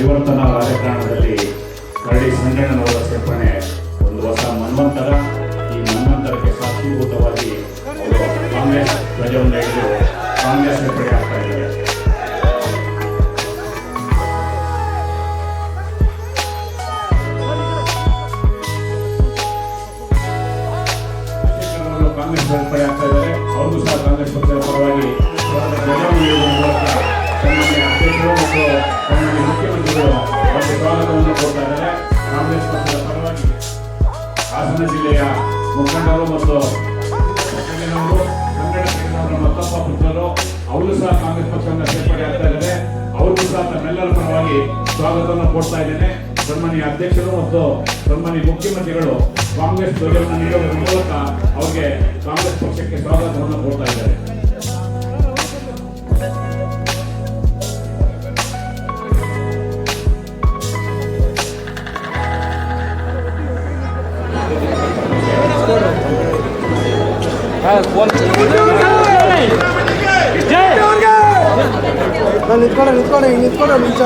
ಪರಿವರ್ತನಾ ರಾಜಕಾರಣದಲ್ಲಿ ಕರಡಿ ಸಂಗಣ್ಣನವರ ಸೇರ್ಪಡೆ ಒಂದು ಹೊಸ ಮನ್ವಂತರ. ಈ ಮನ್ವಂತರಕ್ಕೆ ಸಾಕ್ಷೀಭೂತವಾಗಿ ಅವರು ಕಾಂಗ್ರೆಸ್ ಧ್ವಜವನ್ನು ಹಿಡಿದು ಕಾಂಗ್ರೆಸ್ ಸೇರ್ಪಡೆ ಆಗ್ತಾ ಇದ್ದಾರೆ. ಕಾಂಗ್ರೆಸ್ ಸೇರ್ಪಡೆ ಆಗ್ತಾ ಇದ್ದಾರೆ. ಅವ್ರಿಗೂ ಸಹ ಅಧ್ಯಕ್ಷರು ಮತ್ತು ಸನ್ಮಾನ್ಯ ಮುಖ್ಯಮಂತ್ರಿಗಳು ಕಾಂಗ್ರೆಸ್ ಧ್ವಜವನ್ನು ನೀಡುವ ಮೂಲಕ ಅವರಿಗೆ ಕಾಂಗ್ರೆಸ್ ಪಕ್ಷಕ್ಕೆ ಸ್ವಾಗತವನ್ನು ಕೊಡ್ತಾ ಇದ್ದಾರೆ. ನಾನು ನಿಂತ್ಕೊಂಡೆ ನಿಂತ್ಕೊಂಡೆ ನಿಂತ್ಕೊಳ್ಳೆ ನಿಮಿಷ.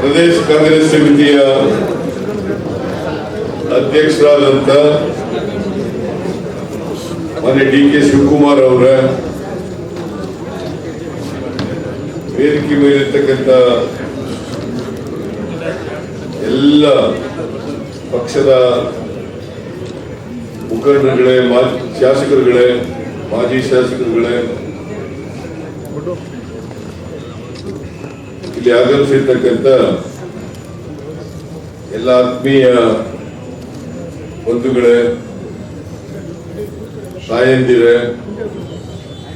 ಪ್ರದೇಶ ಕಾಂಗ್ರೆಸ್ ಸಮಿತಿಯ ಅಧ್ಯಕ್ಷರಾದಂತ ಮನೆ ಡಿ ಕೆ ಶಿವಕುಮಾರ್ ಅವರ ವೇದಿಕೆ ಮೇಲಿರ್ತಕ್ಕಂಥ ಎಲ್ಲ ಪಕ್ಷದ ಮುಖಂಡರುಗಳೇ, ಮಾಜಿ ಶಾಸಕರುಗಳೇ ಮಾಜಿ ಶಾಸಕರುಗಳೇ ಇಲ್ಲಿ ಆಗಮಿಸಿರ್ತಕ್ಕಂಥ ಎಲ್ಲ ಆತ್ಮೀಯ ಬಂಧುಗಳೇ, ತಾಯಂದಿರೇ,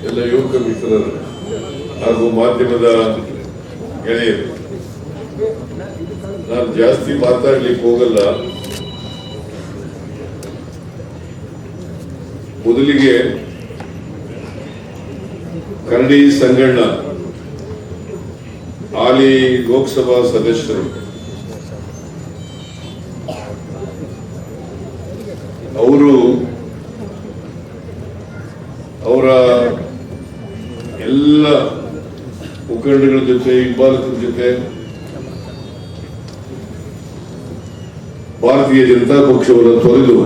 ಎಲ್ಲ ಯುವಕ ಮಿತ್ರರು ಹಾಗೂ ಮಾಧ್ಯಮದ ಗೆಳೆಯರು. ನಾನು ಜಾಸ್ತಿ ಮಾತಾಡ್ಲಿಕ್ಕೆ ಹೋಗಲ್ಲ. ಮೊದಲಿಗೆ ಕರಡಿ ಸಂಗಣ್ಣ ಹಾಲಿ ಲೋಕಸಭಾ ಸದಸ್ಯರು. ಅವರು ಅವರ ಎಲ್ಲ ಮುಖಂಡಗಳ ಜೊತೆ ಹಿಂಬಾಲಕರ ಜೊತೆ ಭಾರತೀಯ ಜನತಾ ಪಕ್ಷವನ್ನು ತೊರೆದು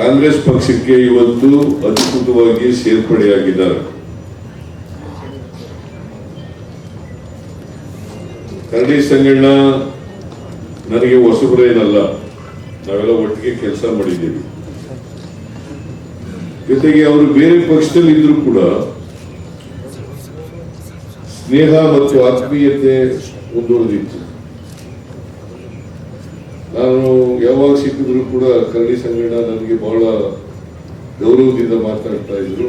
ಕಾಂಗ್ರೆಸ್ ಪಕ್ಷಕ್ಕೆ ಇವತ್ತು ಅಧಿಕೃತವಾಗಿ ಸೇರ್ಪಡೆಯಾಗಿದ್ದಾರೆ. ಕರಡಿ ಸಂಗಣ್ಣ ನನಗೆ ಹೊಸಬರೇನಲ್ಲ ನಾವೆಲ್ಲ ಒಟ್ಟಿಗೆ ಕೆಲಸ ಮಾಡಿದ್ದೀವಿ. ಜೊತೆಗೆ ಅವರು ಬೇರೆ ಪಕ್ಷದಲ್ಲಿ ಇದ್ರು ಕೂಡ ಸ್ನೇಹ ಮತ್ತು ಆತ್ಮೀಯತೆ ಮುಂದುವರೆದಿತ್ತು ನಾನು ಯಾವಾಗ ಸಿಕ್ಕಿದ್ರು ಕೂಡ ಕರಡಿ ಸಂಗಣ್ಣ ನನಗೆ ಬಹಳ ಗೌರವದಿಂದ ಮಾತಾಡ್ತಾ ಇದ್ರು.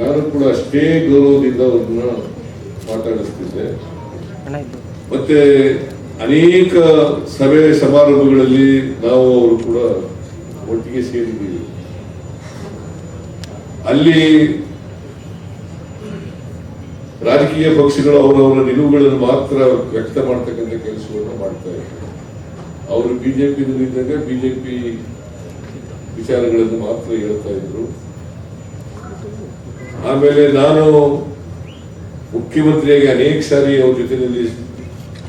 ನಾನು ಕೂಡ ಅಷ್ಟೇ ಗೌರವದಿಂದ ಅವ್ರನ್ನ ಮಾತಾಡಿಸ್ತಿದ್ದೆ. ಮತ್ತೆ ಅನೇಕ ಸಭೆ ಸಮಾರಂಭಗಳಲ್ಲಿ ನಾವು ಅವರು ಕೂಡ ಒಟ್ಟಿಗೆ ಸೇರಿದ್ದೀವಿ. ಅಲ್ಲಿ ರಾಜಕೀಯ ಪಕ್ಷಗಳು ಅವರವರ ನಿಲುವುಗಳನ್ನು ಮಾತ್ರ ವ್ಯಕ್ತ ಮಾಡ್ತಕ್ಕಂಥ ಕೆಲಸವನ್ನು ಮಾಡ್ತಾ ಇದ್ದಾರೆ. ಅವರು ಬಿಜೆಪಿ ಇದ್ದಾಗ ಬಿಜೆಪಿ ವಿಚಾರಗಳನ್ನು ಮಾತ್ರ ಹೇಳ್ತಾ ಇದ್ರು. ಆಮೇಲೆ ನಾನು ಮುಖ್ಯಮಂತ್ರಿಯಾಗಿ ಅನೇಕ ಸಾರಿ ಅವ್ರ ಜೊತೆಯಲ್ಲಿ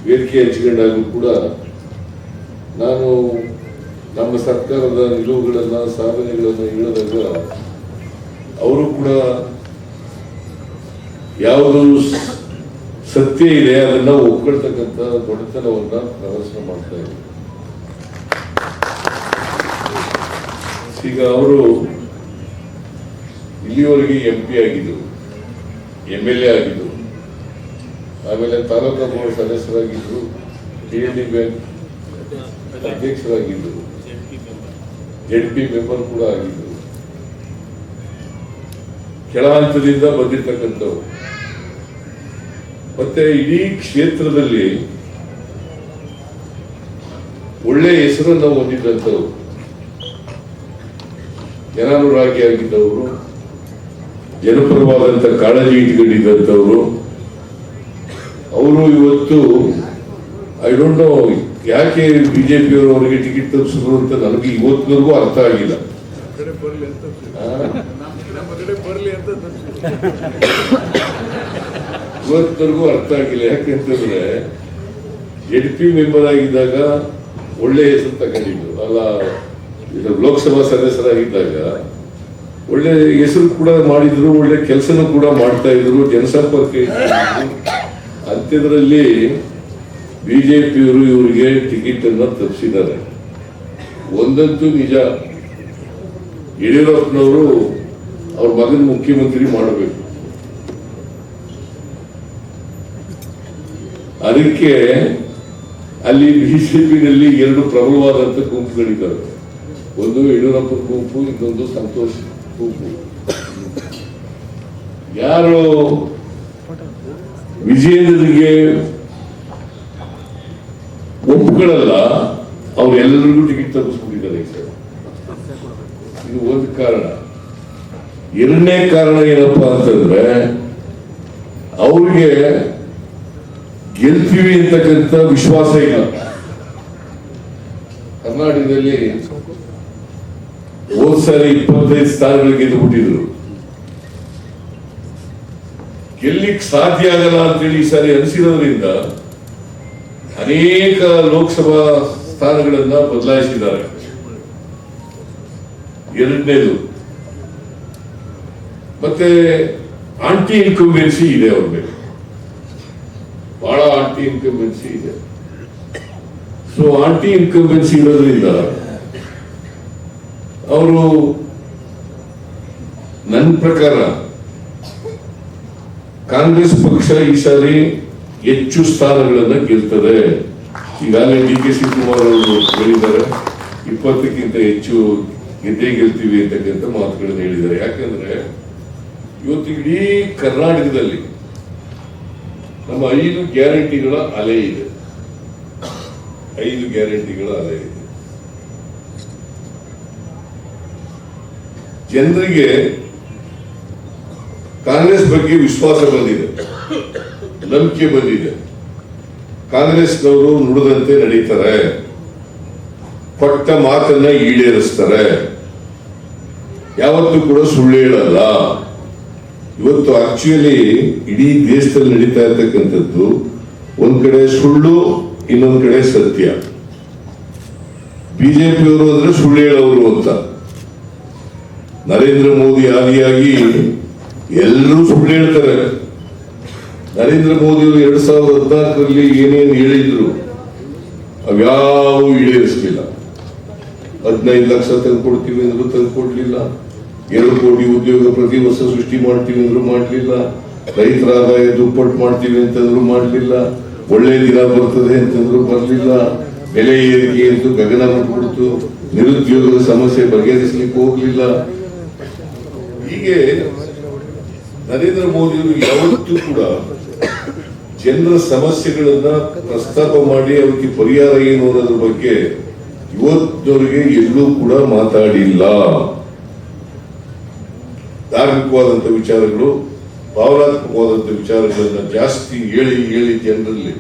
ವೇದಿಕೆ ಹಂಚಿಕೊಂಡಾಗೂ ಕೂಡ ನಾನು ನಮ್ಮ ಸರ್ಕಾರದ ನಿಲುವುಗಳನ್ನ, ಸಾಧನೆಗಳನ್ನು ಹೇಳಿದಾಗ ಅವರು ಕೂಡ ಯಾವುದು ಸತ್ಯ ಇದೆ, ಅದನ್ನ ಒಪ್ಕೊಳ್ತಕ್ಕಂಥ ದೊಡ್ಡತನವನ್ನ ಪ್ರದರ್ಶನ ಮಾಡ್ತಾ ಈಗ ಅವರು ಇಲ್ಲಿವರೆಗೆ ಎಂ ಪಿ ಆಗಿದ್ದರು ಎಂ ಎಲ್ ಎ ಆಗಿದ್ದರು. ಆಮೇಲೆ ತಾಲೂಕು ಬೋರ್ಡ್ ಸದಸ್ಯರಾಗಿದ್ದರು ಡಿ ಎಲ್ ಡಿ ಬ್ಯಾಂಕ್ ಅಧ್ಯಕ್ಷರಾಗಿದ್ದರು ಜೆಡ್ ಪಿ ಮೆಂಬರ್ ಕೂಡ ಆಗಿದ್ದರು ಕೆಳ ಹಂತದಿಂದ ಬಂದಿರ್ತಕ್ಕಂಥವ್ರು. ಮತ್ತೆ ಇಡೀ ಕ್ಷೇತ್ರದಲ್ಲಿ ಒಳ್ಳೆ ಹೆಸರನ್ನು ಹೊಂದಿದ್ದಂಥವ್ರು. ಜನಾನುರಾಗಿ ಆಗಿದ್ದವರು ಜನಪರವಾದಂಥ ಕಾಳಜಿ ಇಟ್ಕೊಂಡಿದ್ದಂಥವ್ರು. ಅವರು ಇವತ್ತು ಐ ಡೋಂಟ್ ನೋ ಯಾಕೆ ಬಿಜೆಪಿಯವರು ಅವರಿಗೆ ಟಿಕೆಟ್ ತಪ್ಪಿಸಿದ್ರು ಅಂತ ನನಗೆ ಇವತ್ತಿನವರೆಗೂ ಅರ್ಥ ಆಗಿಲ್ಲ. ಇವತ್ತಿನವರೆಗೂ ಅರ್ಥ ಆಗಿಲ್ಲ. ಯಾಕೆಂತಂದ್ರೆ ಎಡ್ ಪಿ ಮೆಂಬರ್ ಆಗಿದ್ದಾಗ ಒಳ್ಳೆ ಹೆಸರು ತಗೊಂಡಿದ್ದು ಅಲ್ಲ ಇದು ಲೋಕಸಭಾ ಸದಸ್ಯರಾಗಿದ್ದಾಗ ಒಳ್ಳೆ ಹೆಸರು ಕೂಡ ಮಾಡಿದ್ರು ಒಳ್ಳೆ ಕೆಲಸನೂ ಕೂಡ ಮಾಡ್ತಾ ಇದ್ರು ಜನಸಂಪರ್ಕ ಇದ್ರು. ಅಂತ್ಯದ್ರಲ್ಲಿ ಬಿಜೆಪಿಯವರು ಇವರಿಗೆ ಟಿಕೆಟ್ ಅನ್ನ ತಪ್ಪಿಸಿದ್ದಾರೆ ಒಂದಂತೂ ನಿಜ, ಯಡಿಯೂರಪ್ಪನವರು ಅವ್ರ ಮಗನ ಮುಖ್ಯಮಂತ್ರಿ ಮಾಡಬೇಕು. ಅದಕ್ಕೆ ಅಲ್ಲಿ ಬಿಜೆಪಿನಲ್ಲಿ ಎರಡು ಪ್ರಬಲವಾದಂತ ಗುಂಪುಗಳಿದ್ದಾರೆ ಒಂದು ಯಡಿಯೂರಪ್ಪನ ಗುಂಪು, ಇನ್ನೊಂದು ಸಂತೋಷ್ ಗುಂಪು. ಯಾರು ವಿಜಯೇಂದ್ರನಿಗೆ ಒಪ್ಪುಗಳಲ್ಲ, ಅವರೆಲ್ಲರಿಗೂ ಟಿಕೆಟ್ ತಪ್ಪಿಸ್ಬಿಟ್ಟಿದ್ದಾರೆ. ಇದು ಒಂದು ಕಾರಣ. ಎರಡನೇ ಕಾರಣ ಏನಪ್ಪ ಅಂತಂದ್ರೆ, ಅವ್ರಿಗೆ ಗೆಲ್ತೀವಿ ಅಂತಕ್ಕಂಥ ವಿಶ್ವಾಸ ಇಲ್ಲ. ಕರ್ನಾಟಕದಲ್ಲಿ ಹೋದ್ ಸಾರಿ ಇಪ್ಪತ್ತೈದು ಸ್ಥಾನಗಳಿಗೆ ಗೆದ್ದು ಬಿಟ್ಟಿದ್ರು ಗೆಲ್ಲಿಕ್ ಸಾಧ್ಯ ಆಗಲ್ಲ ಅಂತೇಳಿ ಈ ಸಾರಿ ಅನಿಸಿರೋದ್ರಿಂದ ಅನೇಕ ಲೋಕಸಭಾ ಸ್ಥಾನಗಳನ್ನ ಬದಲಾಯಿಸಿದ್ದಾರೆ. ಎರಡನೇದು. ಮತ್ತೆ ಆಂಟಿ ಇನ್ಕಂಬೆನ್ಸಿ ಇದೆ ಅವ್ರ ಮೇಲೆ. ಬಹಳ ಆಂಟಿ ಇನ್ಕಂಬೆನ್ಸಿ ಇದೆ. ಸೊ ಆಂಟಿ ಇನ್ಕಂಬೆನ್ಸಿ ಇರೋದ್ರಿಂದ ಅವರು ನನ್ನ ಪ್ರಕಾರ ಕಾಂಗ್ರೆಸ್ ಪಕ್ಷ ಈ ಸಾರಿ ಹೆಚ್ಚು ಸ್ಥಾನಗಳನ್ನ ಗೆಲ್ತದೆ. ಈಗಾಗಲೇ ಡಿ ಕೆ ಶಿವಕುಮಾರ್ ಅವರು ಹೇಳಿದ್ದಾರೆ, ಇಪ್ಪತ್ತಕ್ಕಿಂತ ಹೆಚ್ಚು ಗೆದ್ದೇ ಗೆಲ್ತೀವಿ ಅಂತಕ್ಕಂಥ ಮಾತುಗಳನ್ನು ಹೇಳಿದ್ದಾರೆ. ಯಾಕಂದ್ರೆ ಇವತ್ತು ಇಡೀ ಕರ್ನಾಟಕದಲ್ಲಿ ನಮ್ಮ ಐದು ಗ್ಯಾರಂಟಿಗಳ ಅಲೆ ಇದೆ. ಐದು ಗ್ಯಾರಂಟಿಗಳ ಅಲೆ ಇದೆ. ಜನರಿಗೆ ಕಾಂಗ್ರೆಸ್ ಬಗ್ಗೆ ವಿಶ್ವಾಸ ಬಂದಿದೆ. ನಂಬಿಕೆ ಬಂದಿದೆ. ಕಾಂಗ್ರೆಸ್ನವರು ನುಡಿದಂತೆ ನಡೀತಾರೆ. ಕೊಟ್ಟ ಮಾತನ್ನ ಈಡೇರಿಸ್ತಾರೆ. ಯಾವತ್ತೂ ಕೂಡ ಸುಳ್ಳು ಹೇಳಲ್ಲ. ಇವತ್ತು ಆಕ್ಚುಲಿ ಇಡೀ ದೇಶದಲ್ಲಿ ನಡೀತಾ ಇರತಕ್ಕಂಥದ್ದು ಒಂದ್ ಕಡೆ ಸುಳ್ಳು, ಇನ್ನೊಂದ್ ಕಡೆ ಸತ್ಯ. ಬಿಜೆಪಿಯವರು ಅಂದ್ರೆ ಸುಳ್ಳು ಹೇಳೋರು ಅಂತ. ನರೇಂದ್ರ ಮೋದಿ ಆದಿಯಾಗಿ ಎಲ್ಲರೂ ಸುಳ್ಳು ಹೇಳ್ತಾರೆ. ನರೇಂದ್ರ ಮೋದಿ ಅವರು ಎರಡ್ ಸಾವಿರದ ಹದಿನಾಲ್ಕರಲ್ಲಿ ಏನೇನು ಹೇಳಿದ್ರು ಅವ್ಯಾವು ಈಡೇರಿಸಲಿಲ್ಲ. ಹದಿನೈದು ಲಕ್ಷ ತಂದ್ಕೊಡ್ತೀವಿ ಅಂದ್ರು ತಂದ್ಕೊಡ್ಲಿಲ್ಲ. ಎರಡು ಕೋಟಿ ಉದ್ಯೋಗ ಪ್ರತಿ ವರ್ಷ ಸೃಷ್ಟಿ ಮಾಡ್ತೀವಿ ಅಂದ್ರು ಮಾಡ್ಲಿಲ್ಲ. ರೈತರ ಆದಾಯ ದುಪ್ಪಟ್ಟು ಮಾಡ್ತೀವಿ ಅಂತಂದ್ರು ಮಾಡ್ಲಿಲ್ಲ. ಒಳ್ಳೆ ದಿನ ಬರ್ತದೆ ಅಂತಂದ್ರು ಬರ್ಲಿಲ್ಲ. ಬೆಲೆ ಏರಿಕೆ ಅಂತೂ ಗಗನ ಬಿಟ್ಬಿಡ್ತು ನಿರುದ್ಯೋಗದ ಸಮಸ್ಯೆ ಬಗೆಹರಿಸಲಿಕ್ಕೆ ಹೋಗ್ಲಿಲ್ಲ. ಹೀಗೆ ನರೇಂದ್ರ ಮೋದಿಯವರು ಯಾವತ್ತೂ ಕೂಡ ಜನರ ಸಮಸ್ಯೆಗಳನ್ನ ಪ್ರಸ್ತಾಪ ಮಾಡಿ ಅವಕ್ಕೆ ಪರಿಹಾರ ಏನು ಅನ್ನೋದ್ರ ಬಗ್ಗೆ ಇವತ್ತವರಿಗೆ ಎಲ್ಲೂ ಕೂಡ ಮಾತಾಡಿಲ್ಲ. ಧಾರ್ಮಿಕವಾದಂತ ವಿಚಾರಗಳು ಭಾವನಾತ್ಮಕವಾದಂತಹ ವಿಚಾರಗಳನ್ನ ಜಾಸ್ತಿ ಹೇಳಿ ಹೇಳಿ ಜನರಲ್ಲಿ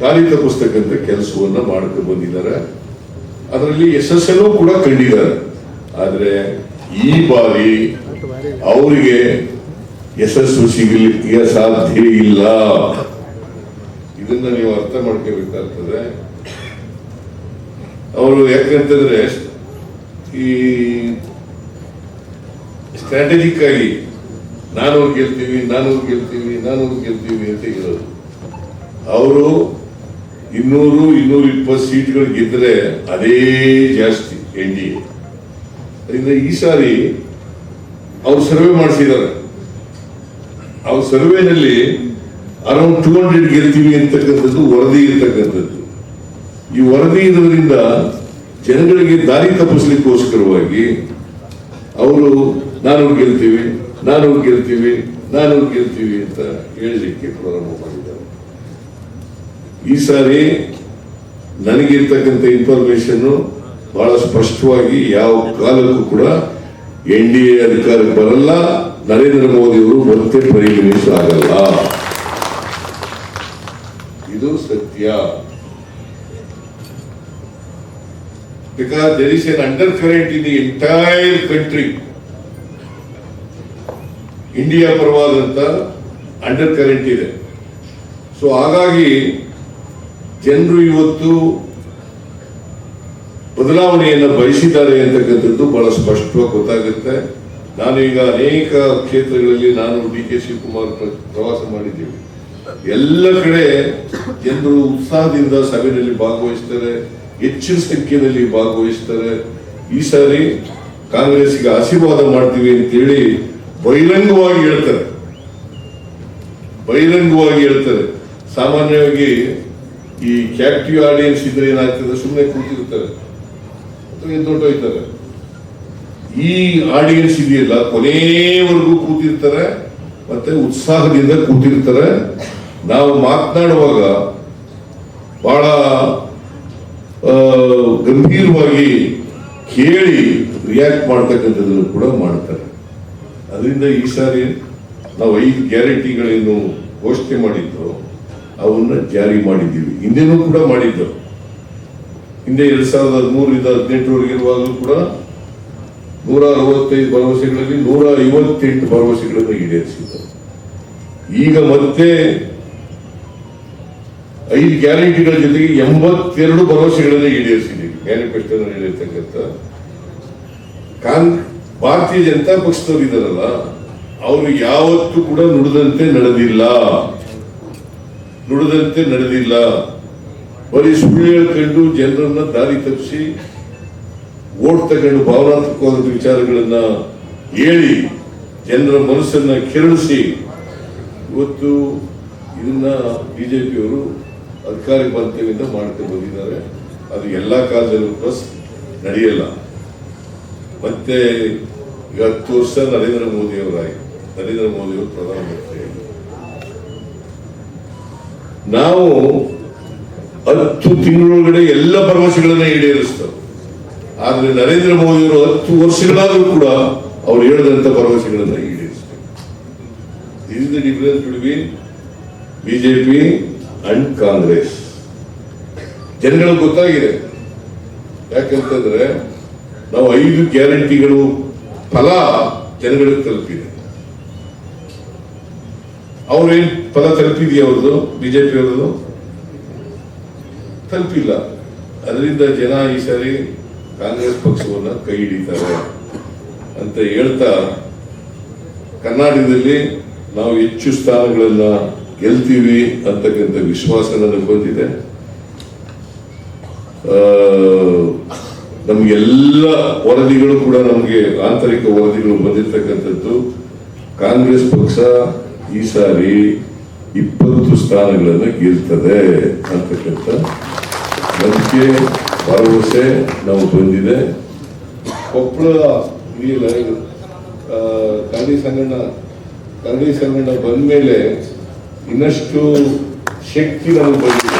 ಧಾರ್ಮಿಕ ಪುಸ್ತಕ ಅಂತ ಕೆಲಸವನ್ನ ಮಾಡ್ಕೊಂಡು ಬಂದಿದ್ದಾರೆ. ಅದರಲ್ಲಿ ಯಶಸ್ಸನ್ನು ಕೂಡ ಕಂಡಿದ್ದಾರೆ. ಆದ್ರೆ ಈ ಬಾರಿ ಅವರಿಗೆ ಯಶಸ್ಸು ಸಿಗಲಿಕ್ಕೆ ಸಾಧ್ಯ ಇಲ್ಲ. ಇದನ್ನ ನೀವು ಅರ್ಥ ಮಾಡ್ಕೋಬೇಕಾಗ್ತದೆ. ಅವರು ಯಾಕಂತಂದ್ರೆ, ಈ ಸ್ಟ್ರಾಟಜಿಕ್ ಆಗಿ ನಾನು ಗೆಲ್ತೀವಿ ನಾನು ಗೆಲ್ತೀವಿ ನಾನು ಗೆಲ್ತೀವಿ ಅಂತ ಹೇಳೋದು. ಅವರು ಇನ್ನೂರು, ಇನ್ನೂರ ಇಪ್ಪತ್ತು ಸೀಟ್ಗಳು ಗೆದ್ರೆ ಅದೇ ಜಾಸ್ತಿ ಎನ್ ಡಿ ಎ. ಅದರಿಂದ ಈ ಸಾರಿ ಅವ್ರು ಸರ್ವೆ ಮಾಡಿಸಿದ್ದಾರೆ. ಅವ್ರ ಸರ್ವೆನಲ್ಲಿ ಅರೌಂಡ್ ಟೂ ಹಂಡ್ರೆಡ್ ಗೆಲ್ತೀವಿ ಅಂತಕ್ಕಂಥದ್ದು ವರದಿ ಇರ್ತಕ್ಕಂಥದ್ದು. ಈ ವರದಿ ಇರೋದ್ರಿಂದ ಜನಗಳಿಗೆ ದಾರಿ ತಪ್ಪಿಸ್ಲಿಕ್ಕೋಸ್ಕರವಾಗಿ ಅವರು ನಾನು ಗೆಲ್ತೀವಿ ನಾನು ಗೆಲ್ತೀವಿ ನಾನು ಗೆಲ್ತೀವಿ ಅಂತ ಹೇಳಲಿಕ್ಕೆ ಪ್ರಾರಂಭ ಮಾಡಿದ್ದಾರೆ. ಈ ಸಾರಿ ನನಗಿರ್ತಕ್ಕಂಥ ಇನ್ಫಾರ್ಮೇಶನ್ ಬಹಳ ಸ್ಪಷ್ಟವಾಗಿ ಯಾವ ಕಾಲಕ್ಕೂ ಕೂಡ ಎನ್ ಡಿ ಎ ಅಧಿಕಾರಕ್ಕೆ ಬರಲ್ಲ. ನರೇಂದ್ರ ಮೋದಿ ಅವರು ಮತ್ತೆ ಪರಿಗಣಿಸಲಾಗಲ್ಲ ಇದು ಸತ್ಯ. Because there is an undercurrent in the entire country. India ಪರವಾದಂತ under current ಇದೆ. ಸೊ ಹಾಗಾಗಿ, ಜನರು ಇವತ್ತು ಬದಲಾವಣೆಯನ್ನು ಬಯಸಿದ್ದಾರೆ ಅಂತಕ್ಕಂಥದ್ದು ಬಹಳ ಸ್ಪಷ್ಟವಾಗಿ ಗೊತ್ತಾಗುತ್ತೆ. ನಾನು ಈಗ ಅನೇಕ ಕ್ಷೇತ್ರಗಳಲ್ಲಿ ನಾನು ಡಿ ಕೆ ಶಿವಕುಮಾರ್ ಪ್ರವಾಸ ಮಾಡಿದ್ದೀವಿ. ಎಲ್ಲ ಕಡೆ ಜನರು ಉತ್ಸಾಹದಿಂದ ಸಭೆಯಲ್ಲಿ ಭಾಗವಹಿಸ್ತಾರೆ, ಹೆಚ್ಚಿನ ಸಂಖ್ಯೆಯಲ್ಲಿ ಭಾಗವಹಿಸ್ತಾರೆ. ಈ ಸಾರಿ ಕಾಂಗ್ರೆಸ್ಗೆ ಆಶೀರ್ವಾದ ಮಾಡ್ತೀವಿ ಅಂತೇಳಿ ಬಹಿರಂಗವಾಗಿ ಹೇಳ್ತಾರೆ. ಬಹಿರಂಗವಾಗಿ ಹೇಳ್ತಾರೆ. ಸಾಮಾನ್ಯವಾಗಿ ಈ ಕ್ಯಾಪ್ಟಿವ್ ಆಡಿಯನ್ಸ್ ಇದ್ರೆ ಏನಾಗ್ತದೆ? ಸುಮ್ಮನೆ ಕೂತಿರ್ತಾರೆ ಎದ್ದೊಟ್ಟೋಯ್ತಾರೆ ಈ ಆಡಿಯನ್ಸ್ ಇದೆಯಲ್ಲ ಕೊನೆಯವರೆಗೂ ಕೂತಿರ್ತಾರೆ, ಮತ್ತೆ ಉತ್ಸಾಹದಿಂದ ಕೂತಿರ್ತಾರೆ. ನಾವು ಮಾತನಾಡುವಾಗ ಬಹಳ ಗಂಭೀರವಾಗಿ ಕೇಳಿ ರಿಯಾಕ್ಟ್ ಮಾಡ್ತಕ್ಕಂಥದ್ದನ್ನು ಕೂಡ ಮಾಡ್ತಾರೆ. ಅದರಿಂದ ಈ ಸಾರಿ ನಾವು ಐದು ಗ್ಯಾರಂಟಿಗಳೇನು ಘೋಷಣೆ ಮಾಡಿದ್ರು ಅವನ್ನ ಜಾರಿ ಮಾಡಿದ್ದೀವಿ. ಹಿಂದೆನೂ ಕೂಡ ಮಾಡಿದ್ದು ಹಿಂದೆ ಎರಡ್ ಸಾವಿರದ ಹದಿಮೂರರಿಂದ ಹದಿನೆಂಟರವರೆಗೆ ಇರುವಾಗಲೂ ಕೂಡ ನೂರ ಅರವತ್ತೈದು ಭರವಸೆಗಳಲ್ಲಿ ನೂರ ಐವತ್ತೆಂಟು ಭರವಸೆಗಳನ್ನು ಈಡೇರಿಸಿದ್ದರು. ಈಗ ಮತ್ತೆ ಐದು ಗ್ಯಾರಂಟಿಗಳ ಜೊತೆಗೆ ಎಂಬತ್ತೆರಡು ಭರವಸೆಗಳನ್ನು ಈಡೇರಿಸಿದ್ದೀವಿ. ಮ್ಯಾನಿಫೆಸ್ಟೋನಲ್ಲಿ ಹೇಳಿರ್ತಕ್ಕಂಥ ಕಾಂಗ್ ಭಾರತೀಯ ಜನತಾ ಪಕ್ಷದವ್ರು ಇದಾರಲ್ಲ ಅವರು ಯಾವತ್ತೂ ಕೂಡ ನುಡಿದಂತೆ ನಡೆದಿಲ್ಲ. ನುಡಿದಂತೆ ನಡೆದಿಲ್ಲ. ಬರೀ ಸುಳ್ಳು ಹೇಳ್ಕೊಂಡು ಜನರನ್ನ ದಾರಿ ತಪ್ಪಿಸಿ ಓಟ್ ತಗೊಂಡು ಭಾವನಾತ್ಮಕವಾದ ವಿಚಾರಗಳನ್ನ ಹೇಳಿ ಜನರ ಮನಸ್ಸನ್ನ ಕೆರಳಿಸಿ ಇವತ್ತು ಇದನ್ನ ಬಿಜೆಪಿಯವರು ಅಧಿಕಾರಕ್ಕೆ ಬಂತೇವಿಂದ ಮಾಡ್ಕೊಂಡು ಬಂದಿದ್ದಾರೆ. ಅದು ಎಲ್ಲಾ ಕಾಲದಲ್ಲೂ ಪ್ಲಸ್ ನಡೆಯಲ್ಲ. ಮತ್ತೆ ಈಗ ಹತ್ತು ವರ್ಷ ನರೇಂದ್ರ ಮೋದಿ ಅವರಾಗಿ. ನರೇಂದ್ರ ಮೋದಿ ಅವರು ಪ್ರಧಾನಮಂತ್ರಿ. ನಾವು ಹತ್ತು ತಿಂಗಳೊಳಗಡೆ ಎಲ್ಲ ಭರವಸೆಗಳನ್ನ ಈಡೇರಿಸ್ತಾರೆ. ಆದ್ರೆ ನರೇಂದ್ರ ಮೋದಿ ಅವರು ಹತ್ತು ವರ್ಷಗಳಾದ್ರೂ ಕೂಡ ಅವ್ರು ಹೇಳಿದಂತ ಭರವಸೆಗಳನ್ನ ಈಡೇರಿಸ್ತಾರೆ. Difference between BJP and Congress ಜನಗಳಿಗೆ ಗೊತ್ತಾಗಿದೆ. ಯಾಕಂತಂದ್ರೆ ನಾವು ಐದು ಗ್ಯಾರಂಟಿಗಳು ಫಲ ಜನಗಳಿಗೆ ತಲುಪಿದೆ. ಅವ್ರೇನ್ ಫಲ ತಲುಪಿದೆಯಾ ಅವ್ರದ್ದು? ಬಿಜೆಪಿ ಅವ್ರದ್ದು? ತಲುಪಿಲ್ಲ ಅದರಿಂದ ಜನ ಈ ಸಾರಿ ಕಾಂಗ್ರೆಸ್ ಪಕ್ಷವನ್ನ ಕೈ ಹಿಡಿತಾರೆ ಅಂತ ಹೇಳ್ತಾ ಕರ್ನಾಟಕದಲ್ಲಿ ನಾವು ಹೆಚ್ಚು ಸ್ಥಾನಗಳನ್ನ ಗೆಲ್ತೀವಿ ಅಂತಕ್ಕಂಥ ವಿಶ್ವಾಸ ನನಗೆ ಬಂದಿದೆ. ನಮ್ಗೆಲ್ಲ ವರದಿಗಳು ಕೂಡ ನಮಗೆ ಆಂತರಿಕ ವರದಿಗಳು ಬಂದಿರತಕ್ಕಂಥದ್ದು. ಕಾಂಗ್ರೆಸ್ ಪಕ್ಷ ಈ ಸಾರಿ ಇಪ್ಪತ್ತು ಸ್ಥಾನಗಳನ್ನು ಗೆಲ್ತದೆ ಅಂತಕ್ಕಂಥ ನಂಬಿಕೆ ಭರವಸೆ ನಾವು ಬಂದಿದೆ. ಕೊಪ್ಪಳ ಕನ್ನಡಿ ಸಂಗಣ್ಣ ಕರಡಿ ಸಂಗಣ್ಣ ಬಂದ್ಮೇಲೆ ಇನ್ನಷ್ಟು ಶಕ್ತಿ ನಮಗೆ ಬಂದಿದೆ.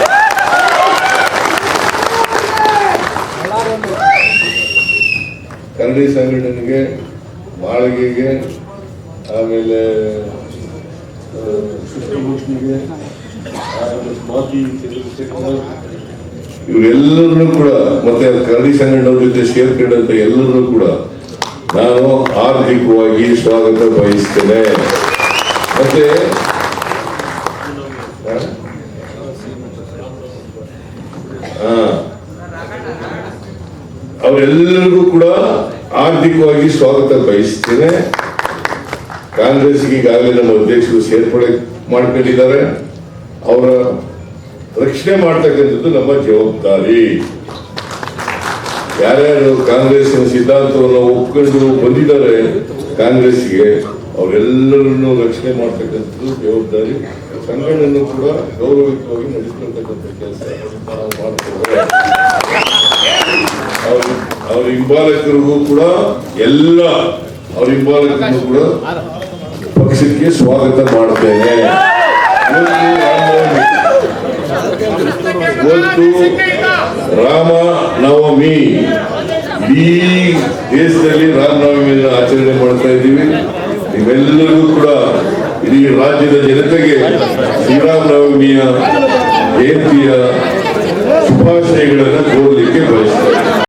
ಕರಡಿ ಸಂಘಟನೆಗೆ ಮಾಳಿಗೆಗೆ ಆಮೇಲೆ ಆ, ಸುಷ್ಟಿಭೂಷಣಿಗೆ ಆಮೇಲೆ ಸ್ವಾತಿ ಚಂದ್ರಶೇಖರ್ ಇವರೆಲ್ಲರನ್ನೂ ಕೂಡ, ಮತ್ತೆ ಕರಡಿ ಸಂಘಟನೆ ಜೊತೆ ಸೇರ್ಕೊಂಡಂತ ಎಲ್ಲರನ್ನೂ ಕೂಡ ನಾನು ಆರ್ಥಿಕವಾಗಿ ಸ್ವಾಗತ ಬಯಸ್ತೇನೆ. ಮತ್ತೆ. ಅವರೆಲ್ಲರಿಗೂ ಕೂಡ ಆರ್ಥಿಕವಾಗಿ ಸ್ವಾಗತ ಬಯಸ್ತೇನೆ. ಕಾಂಗ್ರೆಸ್ಗೆ ಈಗಾಗಲೇ ನಮ್ಮ ಅಧ್ಯಕ್ಷರು ಸೇರ್ಪಡೆ ಮಾಡ್ಕೊಂಡಿದ್ದಾರೆ. ಅವರ ರಕ್ಷಣೆ ಮಾಡ್ತಕ್ಕಂಥದ್ದು ನಮ್ಮ ಜವಾಬ್ದಾರಿ. ಯಾರ್ಯಾರು ಕಾಂಗ್ರೆಸ್ನ ಸಿದ್ಧಾಂತವನ್ನು ಒಪ್ಕೊಂಡು ಬಂದಿದ್ದಾರೆ ಕಾಂಗ್ರೆಸ್ಗೆ ಅವರೆಲ್ಲರನ್ನು ರಕ್ಷಣೆ ಮಾಡ್ತಕ್ಕಂಥದ್ದು ಜವಾಬ್ದಾರಿ. ಸಂಘಟನೆಯನ್ನು ಕೂಡ ಗೌರವಯುತವಾಗಿ ನಡೆಸ್ಕೊಳ್ತಕ್ಕಂಥ ಕೆಲಸ ಮಾಡ್ತಾರೆ ಅವ್ರ ಹಿಂಬಾಲಕರಿಗೂ ಕೂಡ ಎಲ್ಲ, ಅವ್ರ ಹಿಂಬಾಲಕರಿಗೂ ಕೂಡ ಪಕ್ಷಕ್ಕೆ ಸ್ವಾಗತ ಮಾಡ್ತೇನೆ. ಇವತ್ತು ರಾಮ ನವಮಿ. ಇಡೀ ದೇಶದಲ್ಲಿ ರಾಮನವಮಿಯನ್ನು ಆಚರಣೆ ಮಾಡ್ತಾ ಇದ್ದೀವಿ. ನೀವೆಲ್ಲರಿಗೂ ಕೂಡ ಇಡೀ ರಾಜ್ಯದ ಜನತೆಗೆ ಶ್ರೀರಾಮನವಮಿಯ ಜಯಂತಿಯ ಶುಭಾಶಯಗಳನ್ನು ಕೋರಲಿಕ್ಕೆ ಬಯಸ್ತೇನೆ.